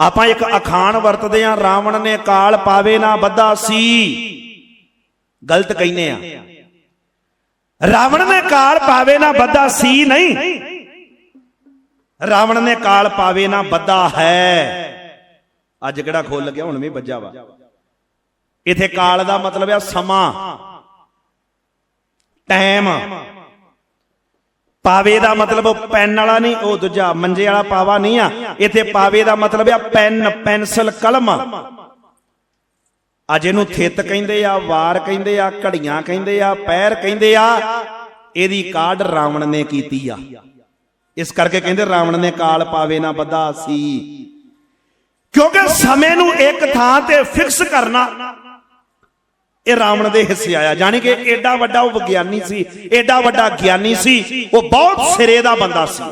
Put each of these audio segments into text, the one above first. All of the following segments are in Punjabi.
ਆਪਾਂ ਇੱਕ ਅਖਾਣ ਵਰਤਦੇ ਆ, ਰਾਵਣ ਨੇ ਕਾਲ ਪਾਵੇ ਨਾ ਬੱਧਾ ਸੀ। ਗਲਤ ਕਹਿੰਦੇ ਆ। ਰਾਵਣ ਨੇ ਕਾਲ ਪਾਵੇ ਨਾ ਬੱਧਾ ਸੀ ਨਹੀਂ। ਰਾਵਣ ਨੇ ਕਾਲ ਪਾਵੇ ਨਾ ਬੱਧਾ ਹੈ। ਅੱਜ ਕਿਹੜਾ ਖੋਲ ਗਿਆ ਹੁਣ ਵੀ ਵੱਜਾ ਵਾ। ਇਥੇ ਕਾਲ ਦਾ ਮਤਲਬ ਆ ਸਮਾਂ। ਟਾਈਮ। ਪਾਵੇ ਦਾ ਮਤਲਬ ਪੈਨ ਵਾਲਾ ਨਹੀਂ, ਉਹ ਦੂਜਾ ਮੰਜੇ ਵਾਲਾ ਪਾਵਾ ਨਹੀਂ ਆ। ਇਥੇ ਪਾਵੇ ਦਾ ਮਤਲਬ ਆ ਪੈਨ, ਪੈਨਸਲ, ਕਲਮ। ਅੱਜ ਇਹਨੂੰ ਥਿੱਤ ਕਹਿੰਦੇ ਆ, ਵਾਰ ਕਹਿੰਦੇ ਆ, ਘੜੀਆਂ ਕਹਿੰਦੇ ਆ, ਪੈਰ ਕਹਿੰਦੇ ਆ। ਇਹਦੀ ਕਾਢ ਰਾਵਣ ਨੇ ਕੀਤੀ ਆ। ਇਸ ਕਰਕੇ ਕਹਿੰਦੇ ਰਾਵਣ ਨੇ ਕਾਲ ਪਾਵੇ ਨਾ ਵਧਾ ਸੀ। ਕਿਉਂਕਿ ਸਮੇਂ ਨੂੰ ਇੱਕ ਥਾਂ ਤੇ ਫਿਕਸ ਕਰਨਾ ਇਹ ਰਾਵਣ ਦੇ ਹਿੱਸੇ ਆਇਆ। ਜਾਣੀ ਕਿ ਐਡਾ ਵੱਡਾ ਉਹ ਵਿਗਿਆਨੀ ਸੀ ਐਡਾ ਵੱਡਾ ਗਿਆਨੀ ਸੀ, ਉਹ ਬਹੁਤ ਸਿਰੇ ਦਾ ਬੰਦਾ ਸੀ।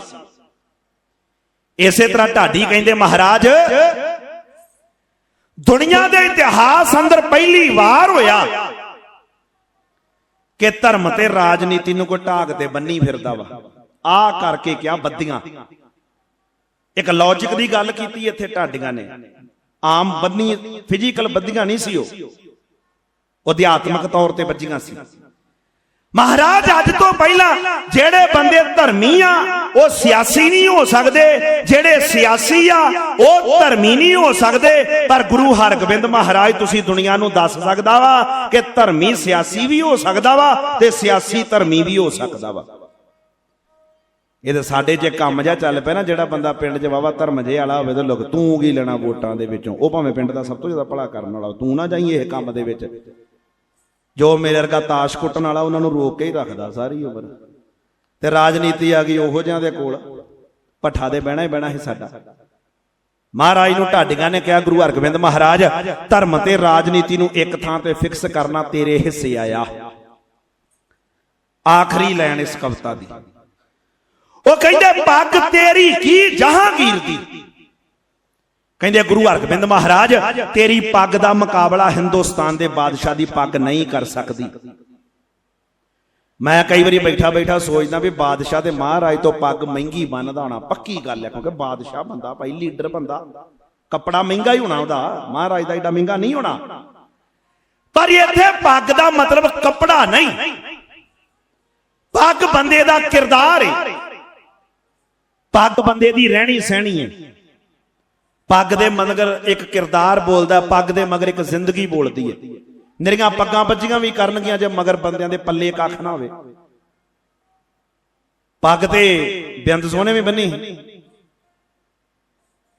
ਇਸੇ ਤਰ੍ਹਾਂ ਢਾਡੀ ਕਹਿੰਦੇ, ਮਹਾਰਾਜ, ਦੁਨੀਆ ਦੇ ਇਤਿਹਾਸ ਅੰਦਰ ਪਹਿਲੀ ਵਾਰ ਹੋਇਆ ਕਿ ਧਰਮ ਤੇ ਰਾਜਨੀਤੀ ਨੂੰ ਕੋਈ ਢਾਗ ਤੇ ਬੰਨੀ ਫਿਰਦਾ ਵਾ। ਆ ਕਰਕੇ ਕਿਹਾ ਬੱਦੀਆਂ ਇੱਕ ਲੌਜੀਕ ਦੀ ਗੱਲ ਕੀਤੀ ਇੱਥੇ ਢਾਡੀਆਂ ਨੇ। ਆਮ ਬੰਨੀ ਫਿਜ਼ੀਕਲ ਬੱਦੀਆਂ ਨਹੀਂ ਸੀ ਉਹ। ਉਹ ਅਧਿਆਤਮਿਕ ਤੌਰ ਤੇ ਬੱਜੀਆਂ ਸੀ। ਮਹਾਰਾਜ ਅੱਜ ਤੋਂ ਪਹਿਲਾਂ ਜਿਹੜੇ ਬੰਦੇ ਧਰਮੀ ਆ ਉਹ ਸਿਆਸੀ ਨਹੀਂ ਹੋ ਸਕਦੇ। ਜਿਹੜੇ ਸਿਆਸੀ ਆ ਉਹ ਧਰਮੀ ਨਹੀਂ ਹੋ ਸਕਦੇ। ਪਰ ਗੁਰੂ ਹਰਗੋਬਿੰਦ ਮਹਾਰਾਜ ਤੁਸੀਂ ਦੁਨੀਆ ਨੂੰ ਦੱਸ ਸਕਦਾ ਵਾ ਕਿ ਧਰਮੀ ਸਿਆਸੀ ਵੀ ਹੋ ਸਕਦਾ ਵਾ ਤੇ ਸਿਆਸੀ ਧਰਮੀ ਵੀ ਹੋ ਸਕਦਾ ਵਾ। ਇਹ ਤਾਂ ਸਾਡੇ ਜੇ ਕੰਮ ਜਿਹਾ ਚੱਲ ਪਿਆ ਨਾ ਜਿਹੜਾ ਬੰਦਾ ਪਿੰਡ 'ਚ ਵਾਵਾ ਧਰਮ ਜੇ ਵਾਲਾ ਹੋਵੇ ਤਾਂ ਲੋਕ ਤੂੰ ਕੀ ਲੈਣਾ ਵੋਟਾਂ ਦੇ ਵਿੱਚੋਂ? ਉਹ ਭਾਵੇਂ ਪਿੰਡ ਦਾ ਸਭ ਤੋਂ ਜ਼ਿਆਦਾ ਭਲਾ ਕਰਨ ਵਾਲਾ ਤੂੰ ਨਾ ਜਾਈ ਇਹ ਕੰਮ ਦੇ ਵਿੱਚ। ਜੋ ਮੇਰੇ ਵਰਗਾ ਤਾਸ਼ ਕੁੱਟਣ ਵਾਲਾ ਉਹਨਾਂ ਨੂੰ ਰੋਕ ਕੇ ਹੀ ਰੱਖਦਾ ਸਾਰੀ ਉਮਰ। ਤੇ ਰਾਜਨੀਤੀ ਆ ਗਈ ਉਹੋ ਜਿਹਾਂ ਦੇ ਕੋਲ। ਪੱਠਾ ਦੇ ਬਹਿਣਾ ਹੀ ਬਹਿਣਾ ਸੀ ਸਾਡਾ। ਮਹਾਰਾਜ ਨੂੰ ਢਾਡੀਆਂ ਨੇ ਕਿਹਾ, ਗੁਰੂ ਹਰਗੋਬਿੰਦ ਮਹਾਰਾਜ, ਧਰਮ ਤੇ ਰਾਜਨੀਤੀ ਨੂੰ ਇੱਕ ਥਾਂ ਤੇ ਫਿਕਸ ਕਰਨਾ ਤੇਰੇ ਹਿੱਸੇ ਆਇਆ। ਆਖਰੀ ਲਾਈਨ ਇਸ ਕਵਿਤਾ ਦੀ। ਉਹ ਕਹਿੰਦੇ, ਪੱਗ ਤੇਰੀ ਕੀ ਜਹਾਂਗੀਰ ਦੀ। ਕਹਿੰਦੇ ਗੁਰੂ ਹਰਗੋਬਿੰਦ ਮਹਾਰਾਜ, ਤੇਰੀ ਪੱਗ ਦਾ ਮੁਕਾਬਲਾ ਹਿੰਦੁਸਤਾਨ ਦੇ ਬਾਦਸ਼ਾਹ ਦੀ ਪੱਗ ਨਹੀਂ ਕਰ ਸਕਦੀ। ਮੈਂ ਕਈ ਵਾਰੀ ਬੈਠਾ ਬੈਠਾ ਸੋਚਦਾ ਵੀ ਬਾਦਸ਼ਾਹ ਤੇ ਮਹਾਰਾਜ ਤੋਂ ਪੱਗ ਮਹਿੰਗੀ ਬੰਨਦਾ ਹੋਣਾ ਪੱਕੀ ਗੱਲ ਹੈ ਕਿਉਂਕਿ ਬਾਦਸ਼ਾਹ ਬੰਦਾ ਭਾਈ, ਲੀਡਰ ਬੰਦਾ। ਕੱਪੜਾ ਮਹਿੰਗਾ ਹੀ ਹੋਣਾ ਉਹਦਾ, ਮਹਾਰਾਜ ਦਾ ਏਡਾ ਮਹਿੰਗਾ ਨਹੀਂ ਹੋਣਾ। ਪਰ ਇੱਥੇ ਪੱਗ ਦਾ ਮਤਲਬ ਕੱਪੜਾ ਨਹੀਂ। ਪੱਗ ਬੰਦੇ ਦਾ ਕਿਰਦਾਰ ਹੈ ਪੱਗ ਬੰਦੇ ਦੀ ਰਹਿਣੀ ਸਹਿਣੀ ਹੈ ਪੱਗ ਦੇ ਮਗਰ ਇੱਕ ਕਿਰਦਾਰ ਬੋਲਦਾ, ਪੱਗ ਦੇ ਮਗਰ ਇੱਕ ਜ਼ਿੰਦਗੀ ਬੋਲਦੀ ਹੈ। ਨਿਰੀਆਂ ਪੱਗਾਂ ਬੱਜੀਆਂ ਵੀ ਕਰਨਗੀਆਂ ਜੇ ਮਗਰ ਬੰਦਿਆਂ ਦੇ ਪੱਲੇ ਕੱਖ ਨਾ ਹੋਵੇ। ਪੱਗ ਤੇ ਬਿੰਦ ਸੋਹਣੇ ਵੀ ਬੰਨੀ।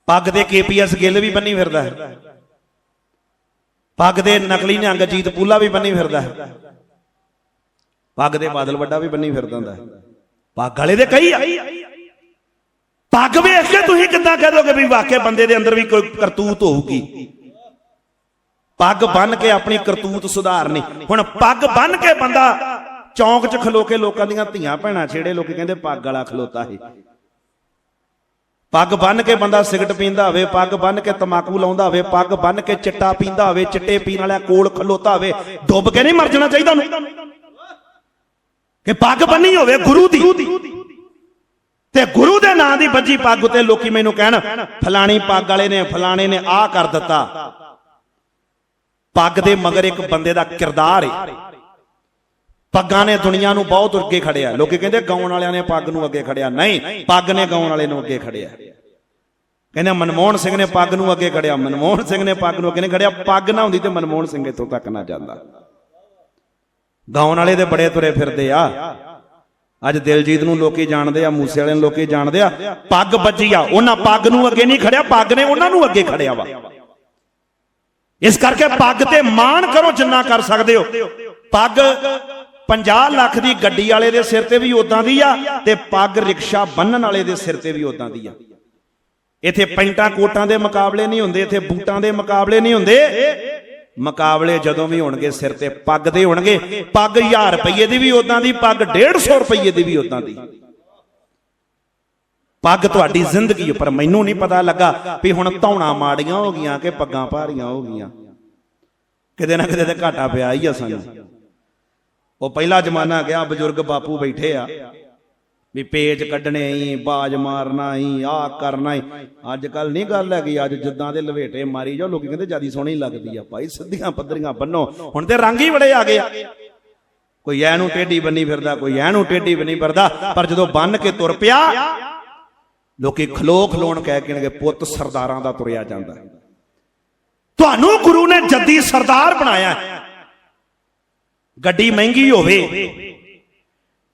ਪੱਗ ਦੇ ਕੇਪੀਐਸ ਗਿੱਲ ਵੀ ਬੰਨੀ ਫਿਰਦਾ ਹੈ। ਪੱਗ ਦੇ ਨਕਲੀ ਨਿਹੰਗ ਜੀਤ ਪੂਲਾ ਵੀ ਬੰਨੀ ਫਿਰਦਾ ਹੈ। ਪੱਗ ਦੇ ਬਾਦਲ ਵੱਡਾ ਵੀ ਬੰਨੀ ਫਿਰਦਾ ਹੁੰਦਾ ਹੈ। ਪੱਗ ਵਾਲੇ ਦੇ ਕਈ ਆ। ਪੱਗ ਵੇਖ ਕੇ ਤੁਸੀਂ ਕਿੱਦਾਂ ਕਹਿ ਦੋਗੇ ਵੀ ਵਾਕਿਆ ਬੰਦੇ ਦੇ ਅੰਦਰ ਵੀ ਕੋਈ ਕਰਤੂਤ ਹੋਊਗੀ? ਪੱਗ ਬੰਨ ਕੇ ਆਪਣੀ ਕਰਤੂਤ ਸੁਧਾਰਨੀ। ਹੁਣ ਪੱਗ ਬੰਨ ਕੇ ਬੰਦਾ ਚੌਂਕ 'ਚ ਖਲੋ ਕੇ ਲੋਕਾਂ ਦੀਆਂ ਧੀਆਂ ਭੈਣਾਂ ਛੇੜੇ ਲੋਕੀ ਕਹਿੰਦੇ ਪੱਗ ਵਾਲਾ ਖਲੋਤਾ ਹੈ ਪੱਗ ਬੰਨ ਕੇ ਬੰਦਾ ਸਿਗਰਟ ਪੀਂਦਾ ਹੋਵੇ, ਪੱਗ ਬੰਨ ਕੇ ਤਮਾਕੂ ਲਾਉਂਦਾ ਹੋਵੇ, ਪੱਗ ਬੰਨ ਕੇ ਚਿੱਟਾ ਪੀਂਦਾ ਹੋਵੇ, ਚਿੱਟੇ ਪੀਣ ਵਾਲਿਆਂ ਕੋਲ ਖਲੋਤਾ ਹੋਵੇ, ਡੁੱਬ ਕੇ ਨਹੀਂ ਮਰ ਜਾਣਾ ਚਾਹੀਦਾ ਉਹਨੂੰ? ਕਿ ਪੱਗ ਬੰਨੀ ਹੋਵੇ ਗੁਰੂ ਦੀ। ਤੇ ਗੁਰੂ ਦੇ ਨਾਂ ਦੀ ਬੱਜੀ ਪੱਗ ਉਤੇ ਲੋਕੀ ਮੈਨੂੰ ਕਹਿਣ, ਫਲਾਣੀ ਪੱਗ ਵਾਲੇ ਨੇ, ਫਲਾਣੇ ਨੇ ਆਹ ਕਰ ਦਿੱਤਾ। ਪੱਗ ਦੇ ਮਗਰ ਇੱਕ ਬੰਦੇ ਦਾ ਕਿਰਦਾਰ ਹੈ ਪੱਗਾਂ ਨੇ ਦੁਨੀਆ ਨੂੰ ਬਹੁਤ ਅੱਗੇ ਖੜਿਆ। ਲੋਕੀ ਕਹਿੰਦੇ ਗਾਉਣ ਵਾਲਿਆਂ ਨੇ ਪੱਗ ਨੂੰ ਅੱਗੇ ਖੜਿਆ। ਨਹੀਂ, ਪੱਗ ਨੇ ਗਾਉਣ ਵਾਲੇ ਨੂੰ ਅੱਗੇ ਖੜਿਆ। ਕਹਿੰਦੇ ਮਨਮੋਹਨ ਸਿੰਘ ਨੇ ਪੱਗ ਨੂੰ ਅੱਗੇ ਖੜਿਆ। ਮਨਮੋਹਨ ਸਿੰਘ ਨੇ ਪੱਗ ਨੂੰ ਅੱਗੇ ਨਹੀਂ ਖੜਿਆ। ਪੱਗ ਨਾ ਹੁੰਦੀ ਤੇ ਮਨਮੋਹਨ ਸਿੰਘ ਇੱਥੋਂ ਤੱਕ ਨਾ ਜਾਂਦਾ। ਗਾਉਣ ਵਾਲੇ ਦੇ ਬੜੇ ਤੁਰੇ ਫਿਰਦੇ ਆ। ਅੱਜ ਦਿਲਜੀਤ ਨੂੰ ਲੋਕੀ ਜਾਣਦੇ ਆ, ਮੂਸੇ ਵਾਲੇ ਨੂੰ ਲੋਕੀ ਜਾਣਦੇ ਆ, ਪੱਗ ਵੱਜੀ ਆ, ਉਹਨਾਂ ਪੱਗ ਨੂੰ ਅੱਗੇ ਨਹੀਂ ਖੜਿਆ, ਪੱਗ ਨੇ ਉਹਨਾਂ ਨੂੰ ਅੱਗੇ ਖੜਿਆ ਵਾ। ਇਸ ਕਰਕੇ ਪੱਗ ਤੇ ਮਾਣ ਕਰੋ ਜਿੰਨਾ ਕਰ ਸਕਦੇ ਹੋ। ਪੱਗ 50 ਲੱਖ ਦੀ ਗੱਡੀ ਵਾਲੇ ਦੇ ਸਿਰ ਤੇ ਵੀ ਉਦਾਂ ਦੀ ਆ ਤੇ ਪੱਗ ਰਿਕਸ਼ਾ ਬੰਨਣ ਵਾਲੇ ਦੇ ਸਿਰ ਤੇ ਵੀ ਉਦਾਂ ਦੀ ਆ। ਇੱਥੇ ਪੈਂਟਾਂ ਕੋਟਾਂ ਦੇ ਮੁਕਾਬਲੇ ਨਹੀਂ ਹੁੰਦੇ, ਇੱਥੇ ਬੂਟਾਂ ਦੇ ਮੁਕਾਬਲੇ ਨਹੀਂ ਹੁੰਦੇ। ਮੁਕਾਬਲੇ ਜਦੋਂ ਵੀ ਹੋਣਗੇ ਸਿਰ ਤੇ ਪੱਗ ਦੇ ਹੋਣਗੇ, ਪੱਗ 1000 ਰੁਪਏ ਦੀ ਵੀ ਉਦਾਂ ਦੀ, ਪੱਗ 150 ਰੁਪਏ ਦੀ ਵੀ ਉਦਾਂ ਦੀ। ਪੱਗ ਤੁਹਾਡੀ ਜ਼ਿੰਦਗੀ ਪਰ ਮੈਨੂੰ ਨਹੀਂ ਪਤਾ ਲੱਗਾ ਵੀ ਹੁਣ ਧੌਣਾ ਮਾੜੀਆਂ ਹੋ ਗਈਆਂ ਕਿ ਪੱਗਾਂ ਭਾਰੀਆਂ ਹੋ ਗਈਆਂ। ਕਿਤੇ ਨਾ ਕਿਤੇ ਤਾਂ ਘਾਟਾ ਪਿਆ ਹੀ ਆ ਸਾਨੂੰ। ਉਹ ਪਹਿਲਾ ਜ਼ਮਾਨਾ ਗਿਆ, ਬਜ਼ੁਰਗ ਬਾਪੂ ਬੈਠੇ ਆ। ਵੀ ਪੇਜ ਕੱਢਣੇ ਹੀ ਬਾਜ ਮਾਰਨਾ ਹੀ ਆ ਕਰਨਾ ਹੀ ਅੱਜ ਕੱਲ ਨਹੀਂ ਗੱਲ ਹੈਗੀ, ਅੱਜ ਜਿੱਦਾਂ ਦੇ ਲਵੇਟੇ ਮਾਰੀ ਜਾਓ, ਲੋਕੀ ਕਹਿੰਦੇ ਜਿਆਦੀ ਸੋਹਣੀ ਲੱਗਦੀ ਆ ਭਾਈ, ਸਿੱਧੀਆਂ ਪੱਧਰੀਆਂ ਬੰਨੋ। ਹੁਣ ਤੇ ਰੰਗ ਹੀ ਬੜੇ ਆ ਗਏ। ਆ ਕੋਈ ਐ ਨੂੰ ਟੇਢੀ ਬੰਨੀ ਫਿਰਦਾ, ਕੋਈ ਐ ਨੂੰ ਟੇਢੀ ਬੰਨੀ ਫਿਰਦਾ, ਪਰ ਜਦੋਂ ਬੰਨ ਕੇ ਤੁਰ ਪਿਆ, ਲੋਕੀ ਖਲੋ ਖਲੋਣ ਕਹਿ ਕਹਿਣਗੇ ਪੁੱਤ ਸਰਦਾਰਾਂ ਦਾ ਤੁਰਿਆ ਜਾਂਦਾ। ਤੁਹਾਨੂੰ ਗੁਰੂ ਨੇ ਜੱਦੀ ਸਰਦਾਰ ਬਣਾਇਆ। ਗੱਡੀ ਮਹਿੰਗੀ ਹੋਵੇ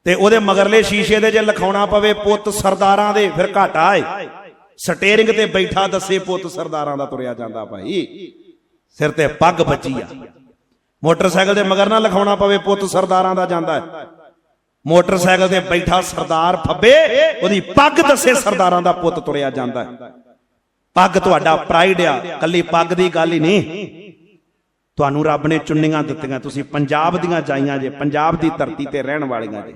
ਤੇ ਉਹਦੇ ਮਗਰਲੇ ਸ਼ੀਸ਼ੇ ਦੇ ਜੇ ਲਿਖਾਉਣਾ ਪਵੇ ਪੁੱਤ ਸਰਦਾਰਾਂ ਦੇ, ਫਿਰ ਘਾਟਾ ਏ। ਸਟੀਅਰਿੰਗ ਤੇ ਬੈਠਾ ਦੱਸੇ ਪੁੱਤ ਸਰਦਾਰਾਂ ਦਾ ਤੁਰਿਆ ਜਾਂਦਾ ਭਾਈ। ਸਿਰ ਤੇ ਪੱਗ ਬੱਜੀ ਆ। ਮੋਟਰਸਾਈਕਲ ਦੇ ਮਗਰ ਨਾ ਲਿਖਾਉਣਾ ਪਵੇ ਪੁੱਤ ਸਰਦਾਰਾਂ ਦਾ ਜਾਂਦਾ ਹੈ ਮੋਟਰਸਾਈਕਲ ਤੇ ਬੈਠਾ ਸਰਦਾਰ ਫੱਬੇ, ਉਹਦੀ ਪੱਗ ਦੱਸੇ ਸਰਦਾਰਾਂ ਦਾ ਪੁੱਤ ਤੁਰਿਆ ਜਾਂਦਾ ਹੈ ਪੱਗ ਤੁਹਾਡਾ ਪ੍ਰਾਈਡ ਆ, ਕੱਲੀ ਪੱਗ ਦੀ ਗੱਲ ਹੀ ਨਹੀਂ। ਤੁਹਾਨੂੰ ਰੱਬ ਨੇ ਚੁੰਨੀਆਂ ਦਿੱਤੀਆਂ, ਤੁਸੀਂ ਪੰਜਾਬ ਦੀਆਂ ਜਾਈਆਂ ਜੇ, ਪੰਜਾਬ ਦੀ ਧਰਤੀ ਤੇ ਰਹਿਣ ਵਾਲੀਆਂ ਜੇ।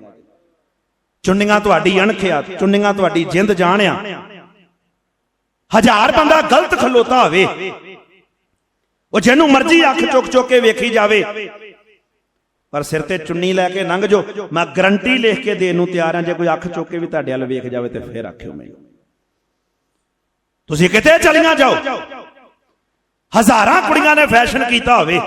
ਚੁੰਨੀਆਂ ਤੁਹਾਡੀ ਅਣਖਿਆ, ਚੁੰਨੀਆਂ ਤੁਹਾਡੀ ਜਿੰਦ ਜਾਣ ਹਜ਼ਾਰ ਬੰਦਾ ਗਲਤ ਖਲੋਤਾ ਹੋਵੇ। ਉਹ ਜਿਹਨੂੰ ਮਰਜ਼ੀ ਅੱਖ ਚੁੱਕ ਚੁੱਕ ਕੇ ਵੇਖੀ ਜਾਵੇ। ਪਰ ਸਿਰ ਤੇ ਚੁੰਨੀ ਲੈ ਕੇ ਲੰਘ ਜੋ ਮੈਂ ਗਰੰਟੀ ਲਿਖ ਕੇ ਦੇਣ ਨੂੰ ਤਿਆਰ ਹਾਂ। ਜੇ ਕੋਈ ਅੱਖ ਚੁੱਕ ਕੇ ਵੀ ਤੁਹਾਡੇ ਵੱਲ ਵੇਖ ਜਾਵੇ ਤੇ ਫੇਰ ਆਖਿਓ ਮੈਨੂੰ। ਤੁਸੀਂ ਕਿਤੇ ਚਲੀਆਂ ਜਾਓ। ਹਜ਼ਾਰਾਂ ਕੁੜੀਆਂ ਨੇ ਫੈਸ਼ਨ ਕੀਤਾ ਹੋਵੇ।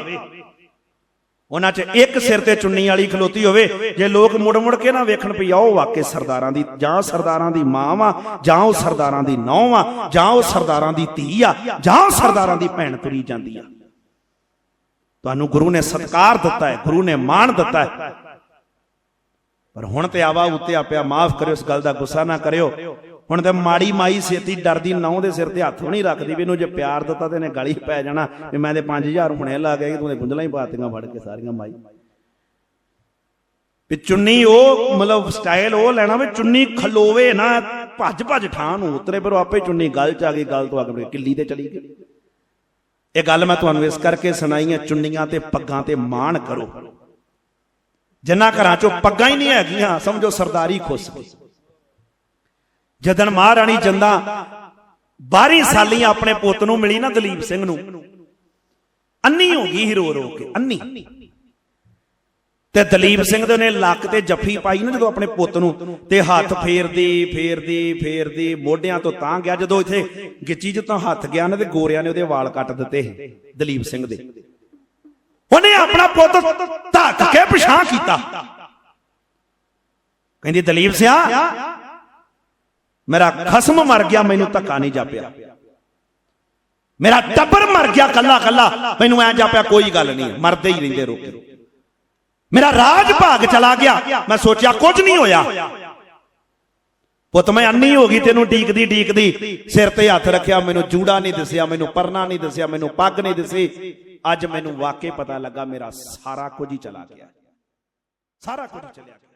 ਉਹਨਾਂ 'ਚ ਇੱਕ ਸਿਰ ਤੇ ਚੁੰਨੀ ਵਾਲੀ ਖਲੋਤੀ ਹੋਵੇ, ਜੇ ਲੋਕ ਮੁੜ ਮੁੜ ਕੇ ਨਾ ਵੇਖਣ ਪਈ ਆਓ ਵਾਕੇ ਸਰਦਾਰਾਂ ਦੀ ਜਾਂ ਸਰਦਾਰਾਂ ਦੀ ਮਾਂ ਵਾ, ਜਾਂ ਉਹ ਸਰਦਾਰਾਂ ਦੀ ਨੌਂ ਵਾ, ਜਾਂ ਉਹ ਸਰਦਾਰਾਂ ਦੀ ਧੀ ਆ, ਜਾਂ ਉਹ ਸਰਦਾਰਾਂ ਦੀ ਭੈਣ ਤੁਰੀ ਜਾਂਦੀ ਆ। ਤੁਹਾਨੂੰ ਗੁਰੂ ਨੇ ਸਤਕਾਰ ਦਿੱਤਾ ਹੈ, ਗੁਰੂ ਨੇ ਮਾਣ ਦਿੱਤਾ ਹੈ। ਪਰ ਹੁਣ ਤੇ ਆਵਾ ਉੱਤੇ ਆਪਿਆ ਮਾਫ ਕਰਿਓ, ਇਸ ਗੱਲ ਦਾ ਗੁੱਸਾ ਨਾ ਕਰਿਓ। ਹੁਣ ਤੇ ਮਾੜੀ ਮਾਈ ਸੇਤੀ ਡਰਦੀ ਨੌ ਦੇ ਸਿਰ ਤੇ ਹੱਥ ਵੀ ਨਹੀਂ ਰੱਖਦੀ ਵੀ ਇਹਨੂੰ ਜੇ ਪਿਆਰ ਦਿੱਤਾ ਤੇ ਇਹਨੇ ਗਲੀ ਪੈ ਜਾਣਾ, ਵੀ ਮੈਂ ਤੇ 5000 ਹੁਣੇ ਲਾ ਗਿਆ ਤੂੰ ਤੇ ਗੁੰਝਲਾਂ ਹੀ ਪਾਤੀਆਂ ਫੜ ਕੇ ਸਾਰੀਆਂ ਮਾਈ। ਵੀ ਚੁੰਨੀ ਉਹ, ਮਤਲਬ ਸਟਾਈਲ ਉਹ ਲੈਣਾ ਵੀ ਚੁੰਨੀ ਖਲੋਵੇ ਨਾ ਭੱਜ ਭੱਜ ਠਾਂ ਨੂੰ ਉਤਰੇ ਪਰ ਆਪੇ ਚੁੰਨੀ ਗੱਲ ਚ ਆ ਗਈ, ਗੱਲ ਤੋਂ ਆ ਕੇ ਕਿੱਲੀ ਤੇ ਚਲੀ ਗਈ। ਇਹ ਗੱਲ ਮੈਂ ਤੁਹਾਨੂੰ ਇਸ ਕਰਕੇ ਸੁਣਾਈ ਹੈ ਚੁੰਨੀਆਂ ਤੇ ਪੱਗਾਂ ਤੇ ਮਾਣ ਕਰੋ। ਜਿੰਨਾ ਘਰਾਂ ਚੋਂ ਪੱਗਾਂ ਹੀ ਨਹੀਂ ਹੈਗੀਆਂ, ਸਮਝੋ ਸਰਦਾਰੀ ਖੁੱਸ। ਗਈ ਜਦਨ ਮਹਾਰਾਣੀ ਜੰਦਾ 12 ਸਾਲੀ ਆਪਣੇ ਪੁੱਤ ਨੂੰ ਮਿਲੀ ਨਾ ਦਲੀਪ ਸਿੰਘ ਨੂੰ ਅੰਨੀ ਹੋ ਗਈ ਹੀ ਰੋ ਕੇ ਅੰਨੀ। ਤੇ ਦਲੀਪ ਸਿੰਘ ਦੇ ਨੇ ਲੱਕ ਤੇ ਜੱਫੀ ਪਾਈ ਨਾ ਜਦੋਂ ਆਪਣੇ ਪੁੱਤ ਨੂੰ ਤੇ ਹੱਥ ਫੇਰਦੀ ਫੇਰਦੀ ਫੇਰਦੀ ਮੋਢਿਆਂ ਤੋਂ ਤਾਂ ਗਿਆ ਜਦੋਂ ਇੱਥੇ ਗਿੱਚੀ ਜਿੱਤੋਂ ਹੱਥ ਗਿਆ ਨਾ ਤੇ ਗੋਰਿਆਂ ਨੇ ਉਹਦੇ ਵਾਲ ਕੱਟ ਦਿੱਤੇ ਸੀ, ਦਲੀਪ ਸਿੰਘ ਦੇ। ਉਹਨੇ ਆਪਣਾ ਪੁੱਤ ਧੱਕ ਕੇ ਪਛਾਣ ਕੀਤਾ। ਕਹਿੰਦੀ ਦਲੀਪ ਸਿਆ ਮੇਰਾ ਖਸਮ ਮਰ ਗਿਆ, ਮੈਨੂੰ ਧੱਕਾ ਨਹੀਂ ਜਾਪਿਆ। ਮੇਰਾ ਟੱਬਰ ਮਰ ਗਿਆ ਕੱਲਾ ਕੱਲਾ, ਮੈਨੂੰ ਐ ਜਾਪਿਆ, ਕੋਈ ਗੱਲ ਨਹੀਂ, ਮਰਦੇ ਹੀ ਰਹਿੰਦੇ ਰੋਕੇ ਮੇਰਾ ਰਾਜ ਭਾਗ ਚਲਾ ਗਿਆ, ਮੈਂ ਸੋਚਿਆ ਕੁਝ ਨਹੀਂ ਹੋਇਆ। ਪੁੱਤ, ਮੈਂ ਅੰਨੀ ਹੋ ਗਈ, ਤੈਨੂੰ ਡੀਕਦੀ ਡੀਕਦੀ ਸਿਰ ਤੇ ਹੱਥ ਰੱਖਿਆ, ਮੈਨੂੰ ਜੂੜਾ ਨਹੀਂ ਦਿਸਿਆ, ਮੈਨੂੰ ਪਰਨਾ ਨਹੀਂ ਦਿਸਿਆ, ਮੈਨੂੰ ਪੱਗ ਨਹੀਂ ਦਿਸੀ। ਅੱਜ ਮੈਨੂੰ ਵਾਕਈ ਪਤਾ ਲੱਗਾ, ਮੇਰਾ ਸਾਰਾ ਕੁਝ ਹੀ ਚਲਾ ਗਿਆ। ਸਾਰਾ ਕੁਝ ਚਲਿਆ ਗਿਆ।